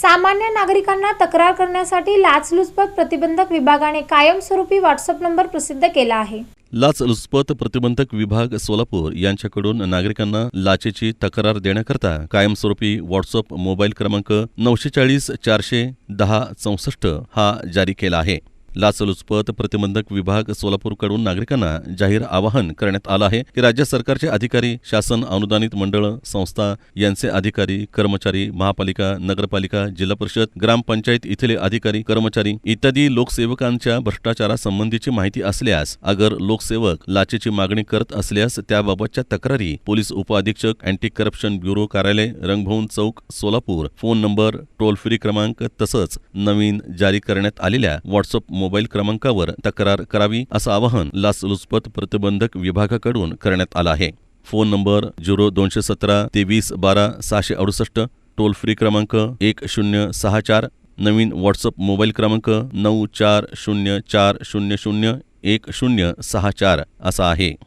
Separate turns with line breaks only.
सामान्य नागरिकांना तक्रार करण्यासाठी लाचलुचपत प्रतिबंधक विभागाने कायमस्वरूपी व्हॉट्सअप नंबर प्रसिद्ध केला आहे.
लाचलुचपत प्रतिबंधक विभाग सोलापूर यांच्याकडून नागरिकांना लाचेची तक्रार देण्याकरता कायमस्वरूपी व्हॉट्सअप मोबाईल क्रमांक नऊशे चाळीस चारशे दहा चौसष्ट हा जारी केला आहे. लाचलुचपत प्रतिबंधक विभाग सोलापूरकडून नागरिकांना जाहीर आवाहन करण्यात आलं आहे की राज्य सरकारचे अधिकारी शासन अनुदानित मंडळ संस्था यांचे अधिकारी कर्मचारी महापालिका नगरपालिका जिल्हा परिषद ग्रामपंचायत इथले अधिकारी कर्मचारी इत्यादी लोकसेवकांच्या भ्रष्टाचारासंबंधीची माहिती असल्यास अगर लोकसेवक लाचेची मागणी करत असल्यास त्याबाबतच्या तक्रारी पोलीस उपअधीक्षक अँटी करप्शन ब्युरो कार्यालय रंगभवन चौक Solapur. Phone number toll free क्रमांक तसंच नवीन जारी करण्यात आलेल्या व्हॉट्सअप मोबाईल क्रमांकावर तक्रार करावी असं आवाहन लाचलुचपत प्रतिबंधक विभागाकडून करण्यात आलं आहे. फोन नंबर झिरो दोनशे सतरा तेवीस बारा सहाशे अडुसष्ट टोल फ्री क्रमांक एक शून्य सहा चार नवीन व्हॉट्सअप मोबाईल क्रमांक नऊ चार शून्य चार शून्य शून्य एक शून्य सहा चार असा आहे.